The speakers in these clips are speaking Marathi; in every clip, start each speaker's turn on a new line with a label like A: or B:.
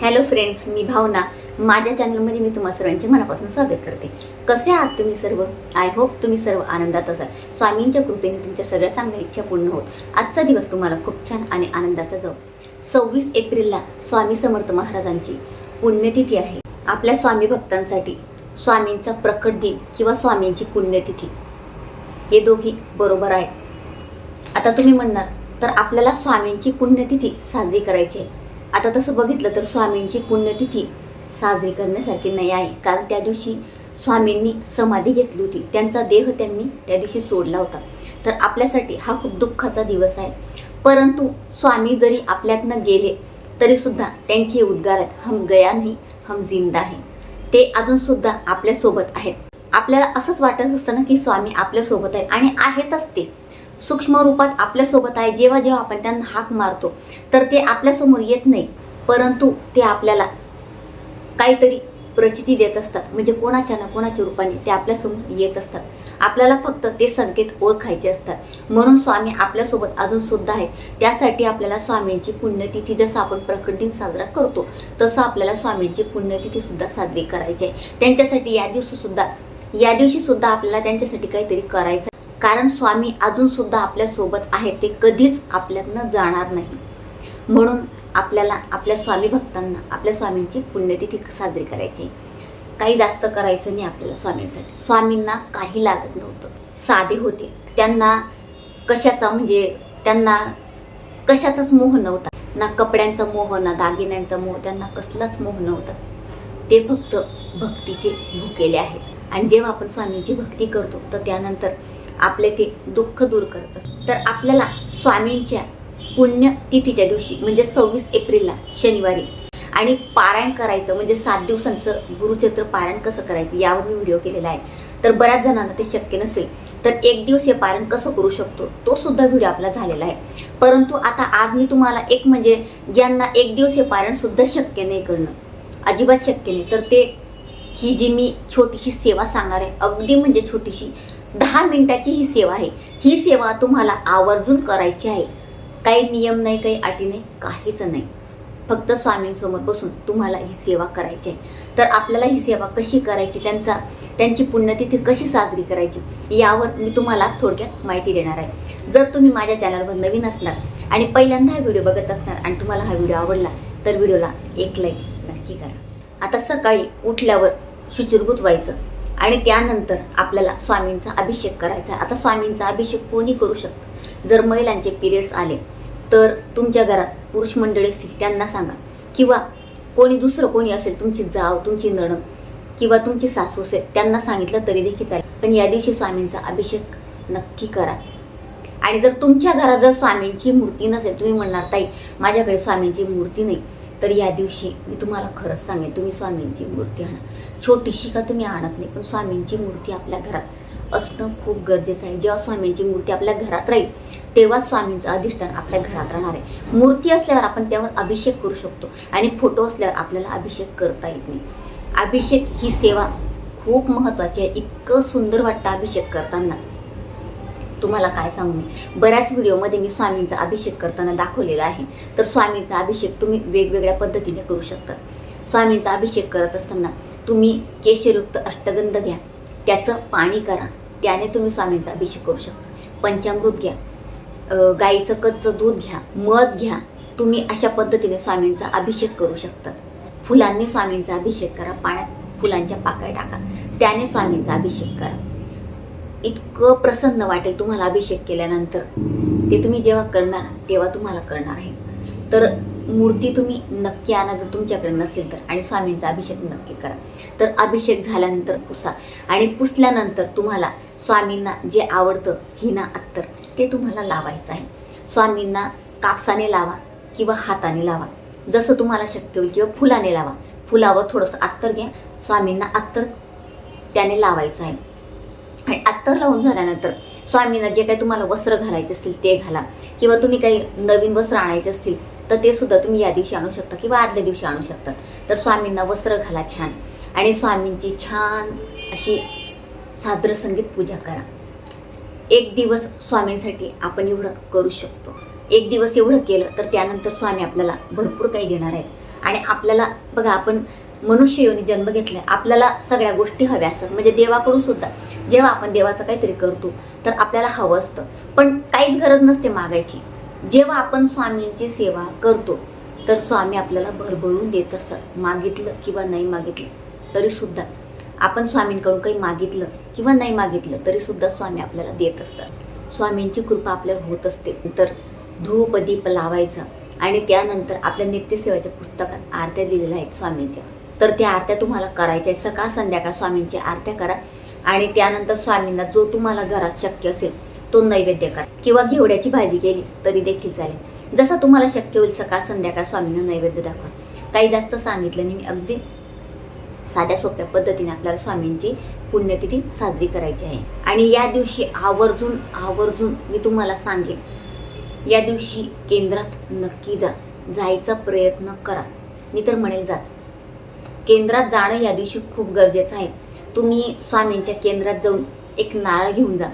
A: हॅलो फ्रेंड्स मी भावना. माझ्या चॅनलमध्ये मी तुम्हा सर्वांचे मनापासून स्वागत करते. कसे आहात तुम्ही सर्व? आय होप तुम्ही सर्व आनंदात असाल. स्वामींच्या कृपेने तुमच्या सगळ्या चांगल्या इच्छा पूर्ण होत. आजचा दिवस तुम्हाला खूप छान आणि आनंदाचा जाऊ सव्वीस एप्रिलला स्वामी समर्थ महाराजांची पुण्यतिथी आहे. आपल्या स्वामी भक्तांसाठी स्वामींचा प्रकट दिन किंवा स्वामींची पुण्यतिथी. हे दोघी बरोबर आहे आता तुम्ही म्हणणार तर आपल्याला स्वामींची पुण्यतिथी साजरी करायची आहे. आता तसं बघितलं तर स्वामींची पुण्यतिथी साजरी करण्यासारखी नाही आहे. कारण त्या दिवशी स्वामींनी समाधी घेतली होती. त्यांचा देह त्यांनी त्या दिवशी सोडला होता. तर आपल्यासाठी हा खूप दुःखाचा दिवस आहे. परंतु स्वामी जरी आपल्यातनं गेले तरीसुद्धा त्यांचे उद्गार आहेत हम गया नाही हम जिंदा आहे ते अजूनसुद्धा आपल्यासोबत आहेत. आपल्याला असंच वाटत असतं ना की स्वामी आपल्यासोबत आहे आणि आहेतच ते. सूक्ष्म रूपात आपल्यासोबत आहे. जेव्हा जेव्हा आपण त्यांना हाक मारतो तर ते आपल्यासमोर येत नाही परंतु ते आपल्याला काहीतरी प्रचिती देत असतात. म्हणजे कोणाच्या ना कोणाच्या रूपाने ते आपल्यासमोर येत असतात. आपल्याला फक्त ते संकेत ओळखायचे असतात. म्हणून स्वामी आपल्यासोबत अजून सुद्धा आहेत. त्यासाठी आपल्याला स्वामींची पुण्यतिथी जसं आपण प्रकट दिन साजरा करतो तसं आपल्याला स्वामींची पुण्यतिथी सुद्धा साजरी करायची आहे. त्यांच्यासाठी या दिवशी सुद्धा या दिवशी सुद्धा आपल्याला त्यांच्यासाठी काहीतरी करायचं आहे. कारण स्वामी अजून सुद्धा आपल्या आहेत ते कधीच आपल्यातनं जाणार नाही. म्हणून आपल्याला आपल्या स्वामी भक्तांना आपल्या स्वामींची पुण्यतिथी साजरी करायची. काही जास्त करायचं नाही आपल्याला स्वामींसाठी. स्वामींना काही लागत नव्हतं. साधे होते. त्यांना कशाचा म्हणजे त्यांना कशाचाच मोह नव्हता. ना कपड्यांचा मोह ना दागिन्यांचा मोह त्यांना कसलाच मोह नव्हता. ते फक्त भक्तीचे भुकेले आहेत. आणि जेव्हा आपण स्वामींची भक्ती करतो तर त्यानंतर आपले ते दुःख दूर करत असतात. तर आपल्याला स्वामींच्या पुण्यतिथीच्या दिवशी म्हणजे सव्वीस एप्रिलला शनिवारी आणि पारायण करायचं म्हणजे सात दिवसांचं गुरुचरित्र पारायण कसं करायचं यावर मी व्हिडिओ केलेला आहे. तर बऱ्याच जणांना ते शक्य नसेल तर एक दिवस हे पारायण कसं करू शकतो तो सुद्धा व्हिडिओ आपला झालेला आहे. परंतु आता आज मी तुम्हाला एक म्हणजे ज्यांना एक दिवसीय पारायण सुद्धा शक्य नाही करणं अजिबात शक्य नाही तर ते ही जी मी छोटीशी सेवा सांगणार आहे अगदी म्हणजे छोटीशी दहा मिनिटाची ही सेवा आहे. ही सेवा तुम्हाला आवर्जून करायची आहे. काही नियम नाही काही अटी नाही काहीच नाही. फक्त स्वामींसमोर बसून तुम्हाला ही सेवा करायची आहे. तर आपल्याला ही सेवा कशी करायची त्यांचा त्यांची पुण्यतिथी कशी साजरी करायची यावर मी तुम्हाला थोडक्यात माहिती देणार आहे. जर तुम्ही माझ्या चॅनलवर नवीन असणार आणि पहिल्यांदा हा व्हिडिओ बघत असणार आणि तुम्हाला हा व्हिडिओ आवडला तर व्हिडिओला एक लाईक नक्की करा. आता सकाळी उठल्यावर शुचिरभूत व्हायचं. आणि त्यानंतर आपल्याला स्वामींचा अभिषेक करायचा आता स्वामींचा अभिषेक कोणी करू शकतं? जर महिलांचे पिरियड्स आले तर तुमच्या घरात पुरुष मंडळी असतील त्यांना सांगा. किंवा कोणी दुसरं कोणी असेल तुमची जाव तुमची नणद किंवा तुमची सासू असेल त्यांना सांगितलं तरी देखील चालेल. पण या दिवशी स्वामींचा अभिषेक नक्की करा. आणि जर तुमच्या घरात जर स्वामींची मूर्ती नसेल तुम्ही म्हणणार ताई माझ्याकडे स्वामींची मूर्ती नाही. तर या दिवशी मी तुम्हाला खरंच सांगेन तुम्ही स्वामींची मूर्ती आणा. छोटीशी का तुम्ही आणत नाही पण स्वामींची मूर्ती आपल्या घरात असणं खूप गरजेचं आहे. जेव्हा स्वामींची मूर्ती आपल्या घरात राहील तेव्हा स्वामींचं अधिष्ठान आपल्या घरात राहणार आहे. मूर्ती असल्यावर आपण त्यावर अभिषेक करू शकतो आणि फोटो असल्यावर आपल्याला अभिषेक करता येत नाही. अभिषेक ही सेवा खूप महत्त्वाची आहे. इतकं सुंदर वाटतं अभिषेक करताना. तुम्हाला काय सांगू? मी बऱ्याच व्हिडिओमध्ये मी स्वामींचा अभिषेक करताना दाखवलेला आहे. तर स्वामींचा अभिषेक तुम्ही वेगवेगळ्या पद्धतीने करू शकता. स्वामींचा अभिषेक करत असताना तुम्ही केशरयुक्त अष्टगंध घ्या. त्याचं पाणी करा. त्याने तुम्ही स्वामींचा अभिषेक करू शकता. पंचामृत घ्या. गाईचं कच्चं दूध घ्या. मध घ्या. तुम्ही अशा पद्धतीने स्वामींचा अभिषेक करू शकतात फुलांनी स्वामींचा अभिषेक करा. पाण्यात फुलांच्या पाकळ्या टाका. त्याने स्वामींचा अभिषेक करा. इतकं प्रसन्न वाटेल तुम्हाला अभिषेक केल्यानंतर. ते तुम्ही जेव्हा करणार तेव्हा तुम्हाला कळणार आहे. तर मूर्ती तुम्ही नक्की आणा जर तुमच्याकडे नसेल तर. आणि स्वामींचा अभिषेक नक्की करा. तर अभिषेक झाल्यानंतर पुसा. आणि पुसल्यानंतर तुम्हाला स्वामींना जे आवडतं हिना अत्तर ते तुम्हाला लावायचं आहे. स्वामींना कापसाने लावा किंवा हाताने लावा. जसं तुम्हाला शक्य होईल किंवा फुलाने लावा. फुलावर थोडंसं अत्तर घ्या. स्वामींना अत्तर त्याने लावायचं आहे. आणि अत्तर लावून झाल्यानंतर स्वामींना जे काही तुम्हाला वस्त्र घालायचे असतील ते घाला. किंवा तुम्ही काही नवीन वस्त्र आणायचे असतील तर ते सुद्धा तुम्ही या दिवशी आणू शकता किंवा आदल्या दिवशी आणू शकता. तर स्वामींना वस्त्र घाला छान. आणि स्वामींची छान अशी साजरं संगीत पूजा करा. एक दिवस स्वामींसाठी आपण एवढं करू शकतो. एक दिवस एवढं केलं तर त्यानंतर स्वामी आपल्याला भरपूर काही देणार आहेत. आणि आपल्याला बघा आपण मनुष्य योनी जन्म घेतलाय आपल्याला सगळ्या गोष्टी हव्या असतात. म्हणजे देवाकडून सुद्धा जेव्हा आपण देवाचं काहीतरी करतो तर आपल्याला हवं असतं. पण काहीच गरज नसते मागायची. जेव्हा आपण स्वामींची सेवा करतो तर स्वामी आपल्याला भरभरून देत असतात. मागितलं किंवा नाही मागितलं तरी सुद्धा. आपण स्वामींकडून काही मागितलं किंवा नाही मागितलं तरी सुद्धा स्वामी आपल्याला देत असतात. स्वामींची कृपा आपल्या होत असते. तर धूप दीप लावायचं आणि त्यानंतर आपल्या नित्यसेवाच्या पुस्तकात आरत्या दिलेल्या आहेत स्वामींच्या. तर त्या आरत्या तुम्हाला करायच्या आहेत. सकाळ संध्याकाळ स्वामींची आरत्या करा. आणि त्यानंतर स्वामींना जो तुम्हाला घरात शक्य असेल तो नैवेद्य करा. किंवा घेवड्याची भाजी केली तरी देखील चालेल. जसं तुम्हाला शक्य होईल सकाळ संध्याकाळ स्वामींना नैवेद्य दाखवा. काही जास्त सांगितलं नाही मी अगदी साध्या सोप्या पद्धतीने आपल्याला स्वामींची पुण्यतिथी साजरी करायची आहे. आणि या दिवशी आवर्जून आवर्जून मी तुम्हाला सांगेन या दिवशी केंद्रात नक्की जा. जायचा प्रयत्न करा. मी तर म्हणेल जाच. केंद्रात जाणं या दिवशी खूप गरजेचं आहे. तुम्ही स्वामींच्या केंद्रात जाऊन एक नारळ घेऊन जा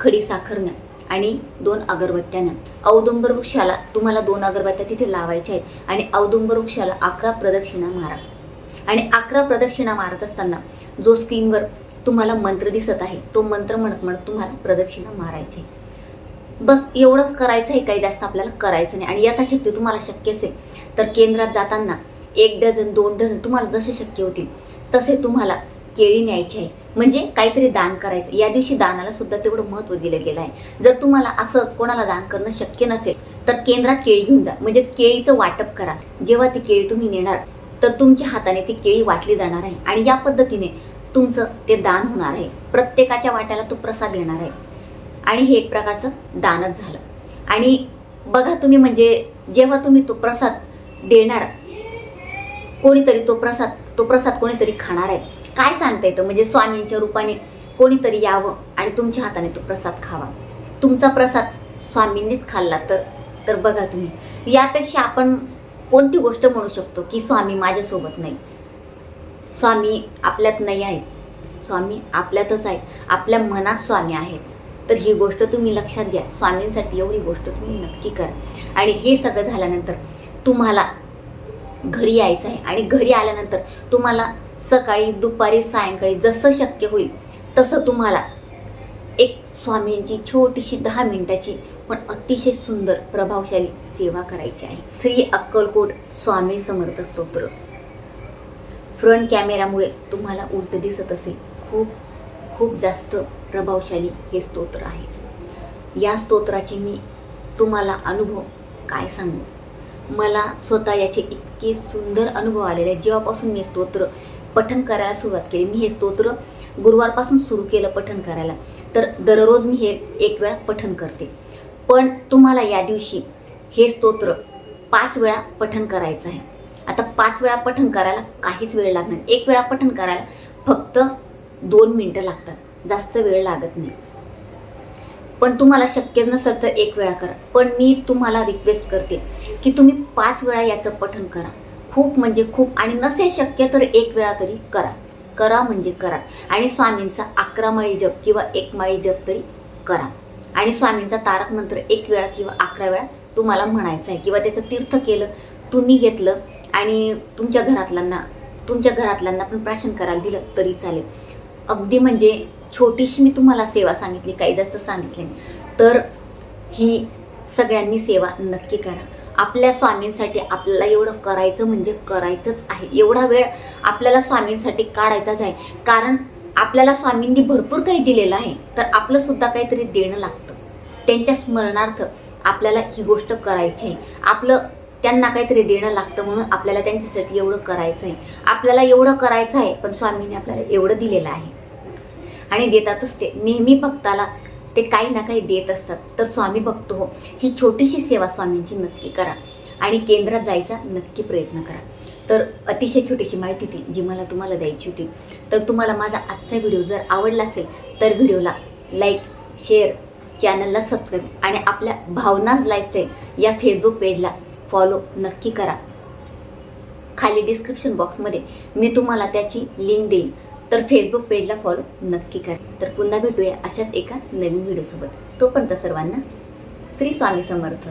A: खडी साखर न्या आणि दोन अगरबत्त्या न्या. औदुंबर वृक्षाला तुम्हाला दोन अगरबत्त्या तिथे लावायच्या आहेत आणि औदुंबर वृक्षाला अकरा प्रदक्षिणा मारा. आणि अकरा प्रदक्षिणा मारत असताना जो स्क्रीनवर तुम्हाला मंत्र दिसत आहे तो मंत्र म्हणत म्हणत तुम्हाला प्रदक्षिणा मारायची बस एवढंच करायचं आहे काही जास्त आपल्याला करायचं नाही. आणि यथाशक्ती तुम्हाला शक्य असेल तर केंद्रात जाताना एक डझन दोन डझन तुम्हाला जसे शक्य होतील तसे तुम्हाला केळी न्यायची आहे. म्हणजे काहीतरी दान करायचं. या दिवशी दानाला सुद्धा तेवढं महत्त्व दिलं गेलं आहे. जर तुम्हाला असं कोणाला दान करणं शक्य नसेल तर केंद्रात केळी घेऊन जा. म्हणजे केळीचं वाटप करा. जेव्हा ती केळी तुम्ही नेणार तर तुमच्या हाताने ती केळी वाटली जाणार आहे. आणि या पद्धतीने तुमचं ते दान होणार आहे. प्रत्येकाच्या वाट्याला तो प्रसाद येणार आहे. आणि हे एक प्रकारचं दानच झालं. आणि बघा तुम्ही म्हणजे जेव्हा तुम्ही तो प्रसाद देणार कोणीतरी तो प्रसाद तो प्रसाद कोणीतरी खाणार आहे. काय सांगता येतं? म्हणजे स्वामींच्या रूपाने कोणीतरी यावं आणि तुमच्या हाताने तो प्रसाद खावा. तुमचा प्रसाद स्वामींनीच खाल्ला तर तर बघा तुम्ही. यापेक्षा आपण कोणती गोष्ट म्हणू शकतो की स्वामी माझ्यासोबत नाही? स्वामी आपल्यात नाही आहेत. स्वामी आपल्यातच आहेत. आपल्या मनात स्वामी आहेत. तर ही गोष्ट तुम्ही लक्षात घ्या. स्वामींसाठी एवढी गोष्ट तुम्ही नक्की करा. आणि हे सगळं झाल्यानंतर तुम्हाला घरी यायचं आहे. आणि घरी आल्यानंतर तुम्हाला सकाळी दुपारी सायंकाळी जसं शक्य होईल तसं तुम्हाला एक स्वामींची छोटीशी दहा मिनिटाची पण अतिशय सुंदर प्रभावशाली सेवा करायची आहे. श्री अक्कलकोट स्वामी समर्थ स्तोत्र. फ्रंट कॅमेरामुळे तुम्हाला उलट दिसत असेल. खूप खूप जास्त प्रभावशाली हे स्तोत्र आहे. या स्तोत्राची मी तुम्हाला अनुभव काय सांगू? मला स्वतः याचे इतके सुंदर अनुभव आलेले आहेत. जेव्हापासून मी स्तोत्र पठन करायला सुरुवात केली मी हे स्तोत्र गुरुवारपासून सुरू केलं पठन करायला. तर दररोज मी हे एक वेळा पठन करते. पण तुम्हाला या दिवशी हे स्तोत्र पाच वेळा पठण करायचं आहे. आता पाच वेळा पठन करायला काहीच वेळ लागणार एक वेळा पठन करायला फक्त दोन मिनटं लागतात. जास्त वेळ लागत नाही. पण तुम्हाला शक्य नसेल तर एक वेळा करा. पण मी तुम्हाला रिक्वेस्ट करते की तुम्ही पाच वेळा याचं पठण करा. खूप म्हणजे खूप आणि नसेल शक्य तर एक वेळा तरी करा. करा म्हणजे करा. आणि स्वामींचा अकरा माळी जप किंवा एक माळी जप तरी करा. आणि स्वामींचा तारक मंत्र एक वेळा किंवा अकरा वेळा तुम्हाला म्हणायचं आहे किंवा त्याचं तीर्थ केलं तुम्ही घेतलं आणि तुमच्या घरातल्यांना तुमच्या घरातल्यांना पण प्राशन करायला दिलं तरी चालेल. अगदी म्हणजे छोटीशी मी तुम्हाला सेवा सांगितली काही जास्त सांगितली नाही. तर ही सगळ्यांनी सेवा नक्की करा. आपल्या स्वामींसाठी आपल्याला एवढं करायचं म्हणजे करायचंच आहे. एवढा वेळ आपल्याला स्वामींसाठी काढायचाच आहे. कारण आपल्याला स्वामींनी भरपूर काही दिलेलं आहे तर आपलं सुद्धा काहीतरी देणं लागतं. त्यांच्या स्मरणार्थ आपल्याला ही गोष्ट करायची आहे. आपलं त्यांना काहीतरी देणं लागतं म्हणून आपल्याला त्यांच्यासाठी एवढं करायचं आहे. आपल्याला एवढं करायचं आहे पण स्वामींनी आपल्याला एवढं दिलेलं आहे. आणि देतातच ते. नेहमी भक्ताला ते काही ना काही देत असतात. तर स्वामी भक्त हो ही छोटीशी सेवा स्वामींची नक्की करा. आणि केंद्रात जायचा नक्की प्रयत्न करा. तर अतिशय छोटीशी माहिती होती जी मला तुम्हाला द्यायची होती. तर तुम्हाला माझा आजचा व्हिडिओ जर आवडला असेल तर व्हिडिओला लाईक शेअर चॅनलला सबस्क्राईब आणि आपल्या भावनाज लाईफस्टाईल या फेसबुक पेजला फॉलो नक्की करा. खाली डिस्क्रिप्शन बॉक्समध्ये मी तुम्हाला त्याची लिंक देईन तर फेसबुक पेजला फॉलो नक्की करा. तर पुन्हा भेटूया अशाच एका नवीन व्हिडिओसोबत तोपर्यंत सर्वांना श्री स्वामी समर्थ.